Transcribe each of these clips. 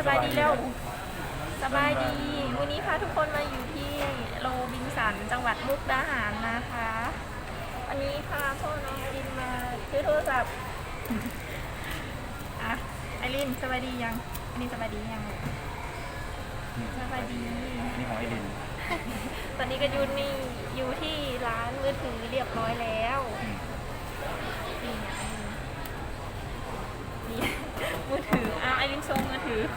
สบายดีแล้วสบายดี วันนี้พาทุกคนมาอยู่ที่โรบินสันจังหวัดมุกดาหารนะคะวันนี้พาพ่อน้องไอรินมาซื้อโทรศัพท์อะไอรินสบายดียังอันนี้สบายดียังสบายดีนี่ของไอรินตอนนี้ก็อยู่นี่อยู่ที่ร้านมือถือเรียบร้อยแล้วนี่ไงนี่ มือถืออ้าวไอริ น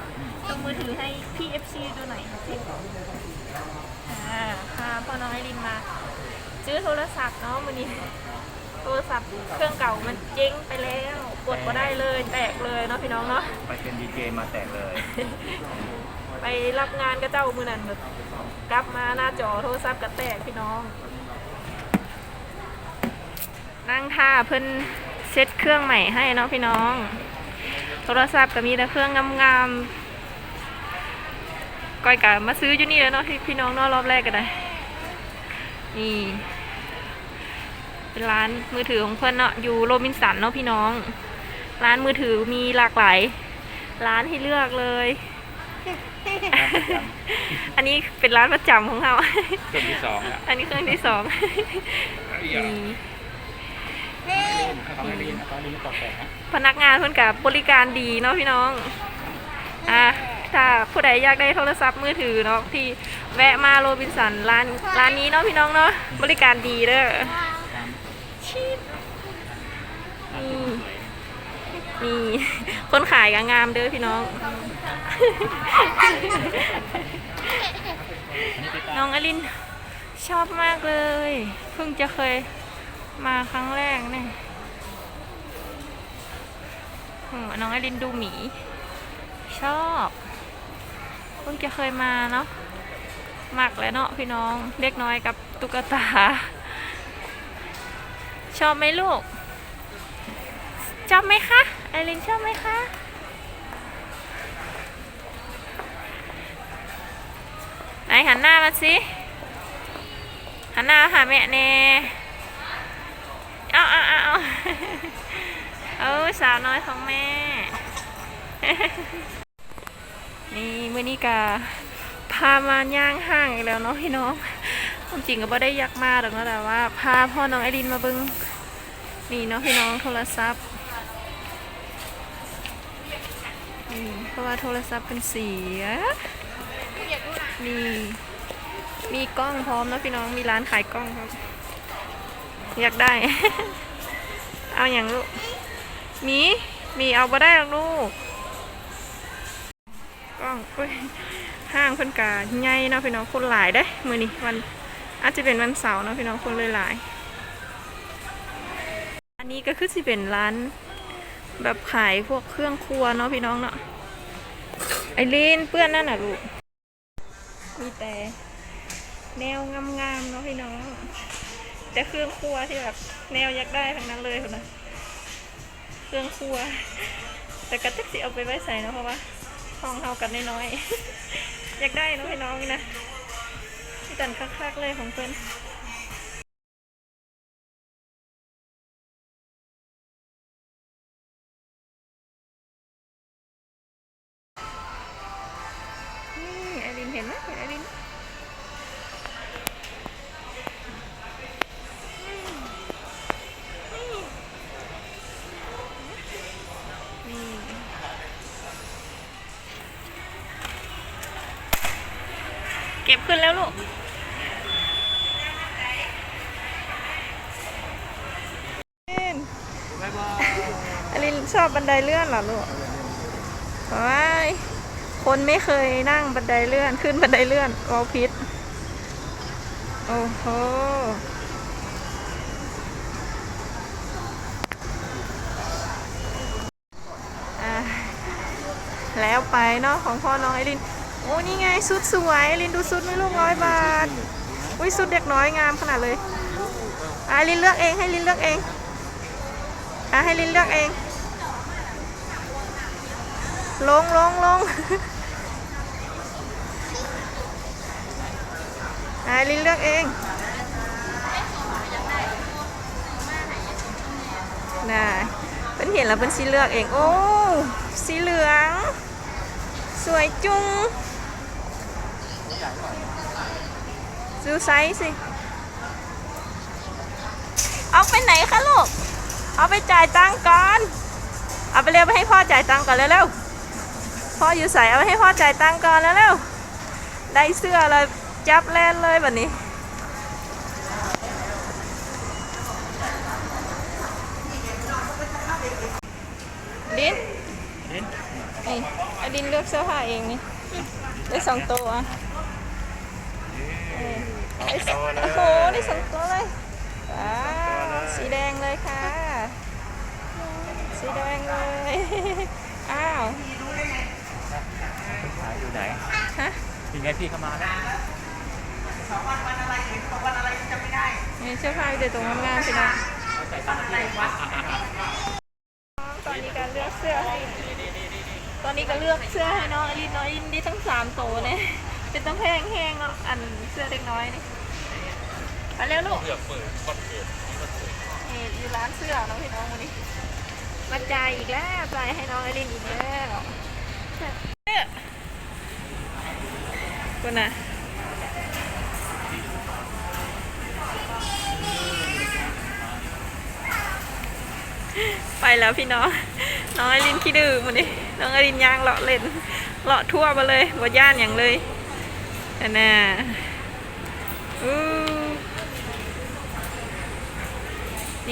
โชว์มือถือโชว์มือถือให้พี่เอฟซีดูหน่อยสิอ่าพาพ่อน้องไอรินมา ซื้อโทรศัพท์เนาะวันนี้ โทรศัพท์เครื่องเก่ามันเจ๊งไปแล้วกดก็ได้เลยแตกเลยเนาะพี่น้องเนาะ ไปเป็นดีเจมาแตกเลย ไปรับงานกับเจ้ามือนั้นแบบกลับมาหน้าจอโทรศัพท์กระแตกพี่น้อง นั่งท่าเพิ่นเซ็ตเครื่องใหม่ให้เนาะพี่น้อง โทรศัพท์ก็มีแต่เครื่องงามๆก้อยกะมาซื้ออยู่นี่แล้วเนาะที่พี่น้องเนาะรอบแรกกันเลยนี่เป็นร้านมือถือของเพื่อนเนาะอยู่โรบินสันเนาะพี่น้อง ร้านมือถือมีหลากหลาย ร้านให้เลือกเลย อันนี้เป็นร้านประจำของเราส่วนที่สองอะอันนี้เครื่องที่สองอ ย่านี่เขาไม่ได้ยินนะเขาได้ยินต่อแตกนะพนักงานเพิ่นกับบริการดีเนาะพี่น้องอะถ้าผู้ใดอยากได้โทรศัพท์มือถือเนาะที่แวะมาโรบินสันร้านร้านนี้เนาะพี่น้องเนาะบริการดีเด้อชีพนี่นี่คนขายก็งามเด้อพี่น้อง น้องอลินชอบมากเลย เพิ่งจะเคยมาครั้งแรกเนี่ย อืมน้องอลินดูหมี ชอบเพิ่งจะเคยมาเนาะมักแล้วเนาะพี่น้องเล็กน้อยกับตุ๊กตา ชอบไหมลูก ชอบไหมคะไอรินชอบไหมคะไหนหันหน้ามาสิหันหน้ามาหาแม่เน่ เอาสาวน้อยของแม่ นี่มื่อนี้กาพามาย่างห้างอีกแล้วเนาะพี่น้องความจริงก็บ่ได้ยักมากหรอกนะแต่ว่า พาพ่อน้องไอรินมาเบิงนี่เนาะพี่น้องโทรศัพท์นี่เพราะว่าโทรศัพท์เป็นเสียมีมีกล้องพร้อมนะพี่น้องมีร้านขายกล้องครับ อยากได้ เอาอย่างลูก มีมีเอาบ่ได้หรอกลูกกล้องอุ้ยห้างเพิ่นกาใหญ่เนาะพี่น้องคนหลายได้มือนี้วันอาจจะเป็นวันเสาร์เนาะพี่น้องคนเลยหลาย อันนี้ก็คือสิเป็นร้าน แบบขายพวกเครื่องครัวเนาะพี่น้องเนาะไอรีนเปื้อนนั่นน่ะลูกมีแต่แนวงามๆเนาะพี่น้อง แต่เครื่องครัวที่แบบแนวอยากได้ทั้งนั้นเลยคุณนะ เครื่องครัว แต่กระติกสิเอาไปไว้ใส่เนาะเพราะว่าห้องเฮากันน้อยๆอยากได้เนาะพี่น้องนี่นะพี่ตันคักๆเลยของเพื่อน ก็บขึ้นแล้วลูกบ๊ายบายอลินชอบบันไดเลื่อนเหรอลูกว้ายคนไม่เคยนั่งบันไดเลื่อน ขึ้นบันไดเลื่อนวอลพิษโอ้โหอะแล้วไปเนาะของพ่อน้องไอริน โอ้นี่ไงสุดสวยไอรินดูสุดไม่ลูกร้อยบาทอุ้ยสุดเด็กน้อยงามขนาดเลยอะไอรินเลือกเองให้ลินเลือกเองอะให้ลินเลือกเอง ลงลงลงอะลินเลือกเองน่ะเป็นเห็นแล้วเป็นสีเลือกเอง โอ้ สีเหลืองสสวยจุง ดูไซส์สิ เอาไปไหนคะลูก เอาไปจ่ายตังค์ก่อน เอาไปเร็วไปให้พ่อจ่ายตังค์ก่อนเร็วๆ พ่ออยู่ใส่เอาไปให้พ่อจ่ายตังค์ก่อนเร็วๆ ได้เสื้อเลยจับแลนเลยแบบนี้ลินลิ้นนี่ไอดินเลือกเสื้อผ้าเองนี่ได้สองตัว อะเออได้สองโอ้โหได้สองตัวเลย ว้าว สีแดงเลยค่ะ สีแดงเลย อ้าว ขายอยู่ไหนฮะ ยังไงพี่เข้ามาแล้วนี่เสื้อผ้ามีแต่ตัวงามๆสินะเอาใส่ตังค์ที่วัดตอนนี้การเลือกเสื้อให้ ตอนนี้ก็เลือกเสื้อให้น้องอลินน้อยอินดี้ทั้งสามตัวเนี่ยเป็นต้องแพงแห้งเนาะอันเสื้อเด็กน้อยนี่ไป เร็วลูกเพื่อเปิดคอนเสิร์ตนี่อยู่ร้านเสื้อน้องพี่น้องวันนี้มาจ่ายอีกแล้วจ่ายให้น้องอลินอีกแล้วเนี่ยคุณน่ะไปแล้วพี่น้อง น้องอลินขี้ดื้อมันนี่น้องอลินยางเลาะเล่นเลาะทั่วมาเลยบ่ย่านอย่างเลยอันน่ะอู้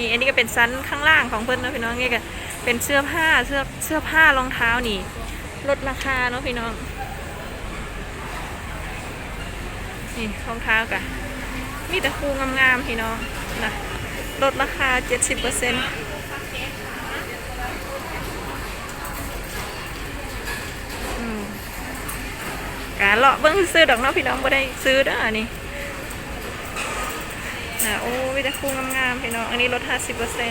นี่อันนี้ก็เป็นซันข้างล่างของเพื่อนเนาะพี่น้องนี่ก็เป็นเสื้อผ้าเสื้อเสื้อผ้ารองเท้านี่ลดราคาเนาะพี่น้อง นี่รองเท้ากันมีแต่คู่งามๆพี่น้องนะลดราคา 70%เปอร์เซ็นต์กาเลาะเบิ้งซื้อดอกเนาะพี่น้องบ่ได้ซื้อเด้ออัน นะโอ้วิต่คู่งามๆพี่น้อง อันนี้ลด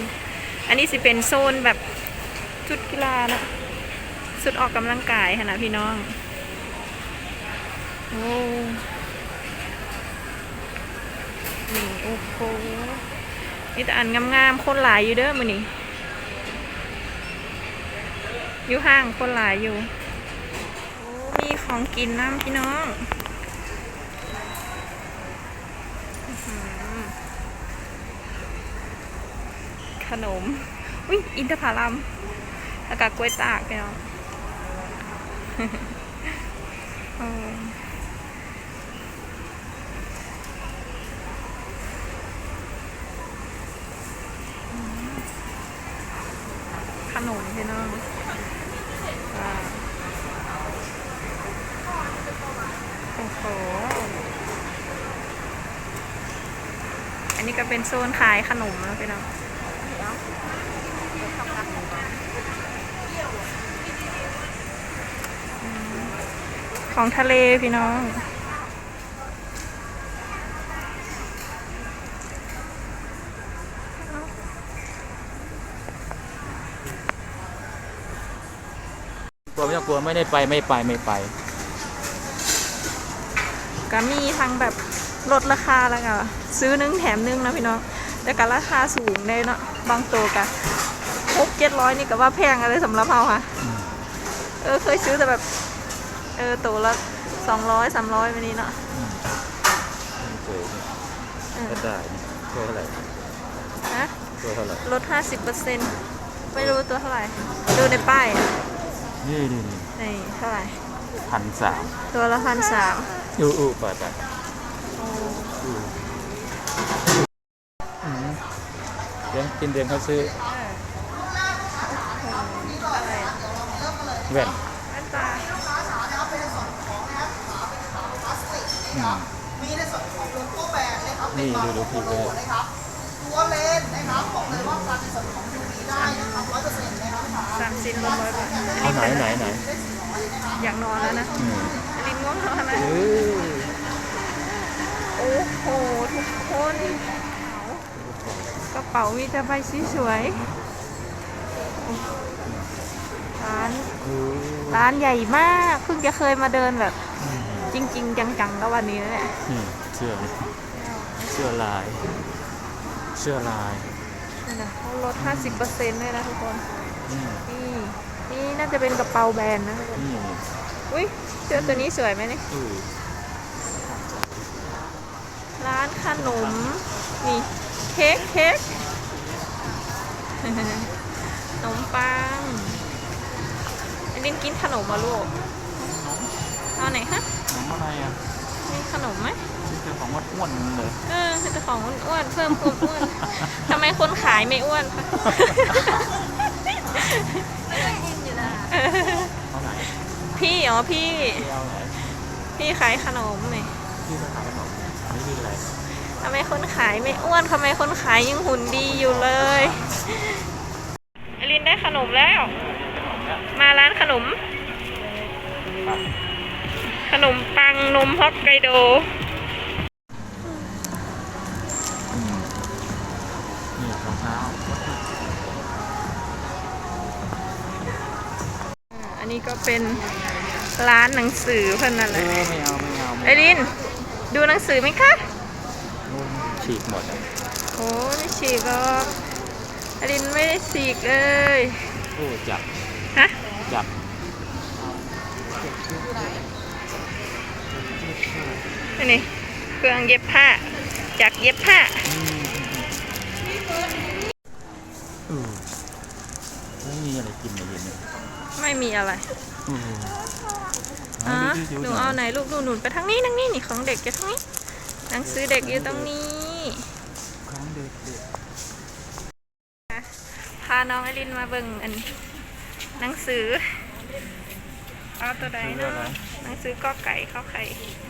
50%อันนี้สิเป็นโซนแบบชุดกีฬาเนาะชุดออกกำลังกายค่ะนะพี่น้องโอ้นี่โอ้โหมีแต่อันงามๆคนหลายอยู่เด้อมือนี้อยู่ห้างคนหลายอยู่โอ้มีของกินน้ำพี่น้องอื้อหือ ขนม อุ้ยอินทผลัมแล้วก็กล้วยตากพี่น้องโอ้อืมขนมพี่น้องว้าวโอ้โห อันนี้ก็เป็นโซนขายขนมแล้วพี่น้อง ของทะเลพี่น้อง กลัวไม่ต้องกลัวไม่ได้ไปไม่ไปไม่ไป ก็มีทั้งแบบลดราคาแล้วก็ซื้อหนึงแถมหนึงนะพี่น้อง แต่ก็ราคาสูงเลยเนาะบางตัวก็หกเจ็ดร้อยนี่ก็ว่าแพงอะไรสำหรับเราค่ะ เออเคยซื้อแต่แบบ เออตัวละสองร้อยสามร้อยวันนี้เนาะสวยเออก็ได้ตัวเท่าไหร่นะตัวเท่าไหร่ลดห้าสิบเปอร์เซ็นต์ไม่รู้ตัวเท่าไหร่ ดูในป้ายอะนี่นี่นี่นี่เท่าไหร่พันสามตัวละพันสามอู้อู้ไปไปอู้อืมเลี้ยงกินเดือนเขาซื้ออะไรอะแว่นแว่น อืมมีในส่วนของโลโก้แบรนด์นะครับนี่ดูดูพี่เลยนะครับ ตัวเลนส์นะครับบอกเลยว่าการในส่วนของ UV ได้นะครับร้อยเปอร์เซ็นต์นะครับลูกค้าสามสิบร้อยบาทเอาไหนไหนไหนอยากนอนแล้วนะอืมลิ้นง่วงนอนแล้วเออโอ้โหทุกคนกระเป๋ามีแต่ใบสวยๆร้านเออร้านใหญ่มากเพิ่งจะเคยมาเดินแบบ จริงๆจังๆก็วันนี้นั่นแหละนี่เสื้อเสื้อลาย เสื้อลายนี่นะเขาลด 50%เลยนะทุกคน อืมนี่ นี่น่าจะเป็นกระเป๋าแบรนด์นะนี่อุ้ยเสื้อตัวนี้สวยไหมเนี่ยเออร้านขนม นี่เค้กเค้กขนมปังไอลินกินขนมมาลูกเอาไหนฮะ หนังอะไรอะมีขนมไหมนี่คือของวัดอ้วนๆเลยเออเป็นแต่ของอ้วนๆเพิ่มความอ้วนทำไมคนขายไม่อ้วนคะเท่าไหร่พี่อ๋อพี่ที่เอาไหนพี่ขายขนมไหมที่จะขายขนมอันนี้คืออะไรทำไมคนขายไม่อ้วนทำไมคนขายยังหุ่นดีอยู่เลยอลินได้ขนมแล้ว มาร้านขนมครับ ขนมปังนมฮอกไกโดอืมนี่รองเท้าอันนี้ก็เป็นร้านหนังสือเพื่อนนั่นแหเอละอไม่เอาไม่เอาไอริน ดูหนังสือไหมคะ นู่นฉีกหมดอะโอ้ไม่ฉีกหรอกไอรินไม่ได้ฉีกเลย โอ้จับ ฮะ จับ นี่เครื่องเย็บผ้า จากเย็บผ้าอืมเออไม่มีอะไรกินเลยเย็นเนี่ยไม่มีอะไรเอออ๋อเอาดิหๆนูเอาไหนลูกหนูหนูไปทางนี้ทางนี้นี่ของเด็กอยู่ทางนี้ หนังสือเด็กอยู่ตรงนี้ ของเด็กเด็กพาน้องไอรินมาเบิ่งอันหนังสือเอาตัวใดเนาะหนังสือก็ไก่ข้าวไข่ซื้อ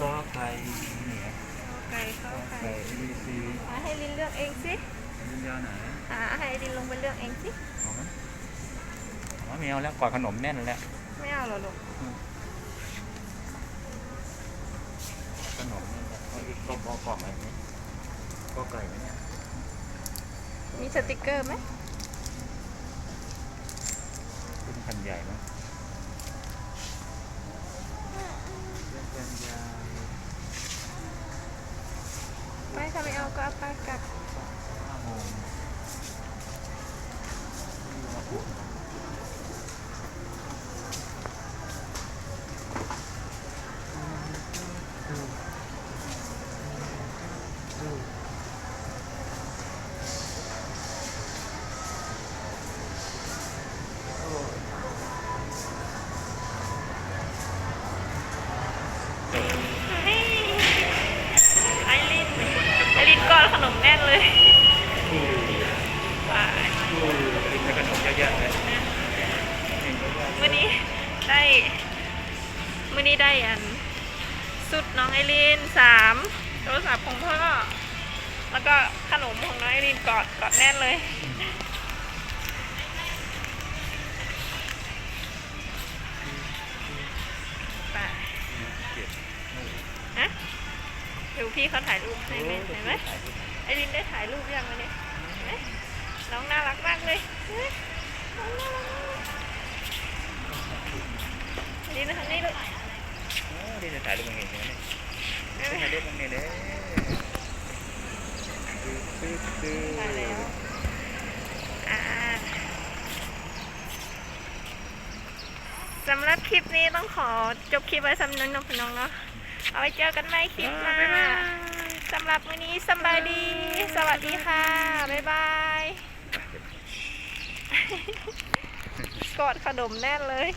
กอไก่เนี่ยกอไก่ข้าวไข่ไก่ดีซีมาให้ลินเลือกเองสิยินยาไหนหาให้ลินลงไปเลือกเองสิเอาไหมอ๋อไม่เอาแล้วกอดขนมแน่นแล้วไม่เอาหรอลูกขนมนี่แหละเอาอีกกอกอกล่องอะไรนี้กอไก่ไหมเนี่ยมีสติกเกอร์ไหมเป็นพันใหญ่มั้งเกันใหญ่ไม่ถ้าไม่เอาก็เอาไปกลับ ห้าโมง ไอรินไอรินก้อนขนมแน่นเลยไปกินแต่ขนมเยอะๆเลยมื่อนี้ได้มื่อนี้ได้อัน สุดน้องไอรินสามโทรศัพท์ของพ่อ แล้วก็ขนมของน้องไอรินกอดกอดแน่นเลย พี่เขาถ่ายรูปให้ไหมเห็นไหมไอรินได้ถ่ายรูปยังวันนี้เห็นไหมน้องน่ารักมากเลยเห็นไหมน้องน่ารักมากเลยไอรินทางนี้ลูกโอ้ดีจะถ่ายรูปยังไงเนี่ยเห็นไหมถ่ายรูปยังไงเด้ตื้อตื้อถ่ายแล้วอ่าสำหรับคลิปนี้ต้องขอจบคลิปไว้สำนึกน้องพี่น้องเนาะ เอาไว้เจอกันใหม่คลิปหน้าสำหรับวันนี้สำบายดี สวัสดีค่ะ บ๊ายบาย กอดขนมแน่นเลย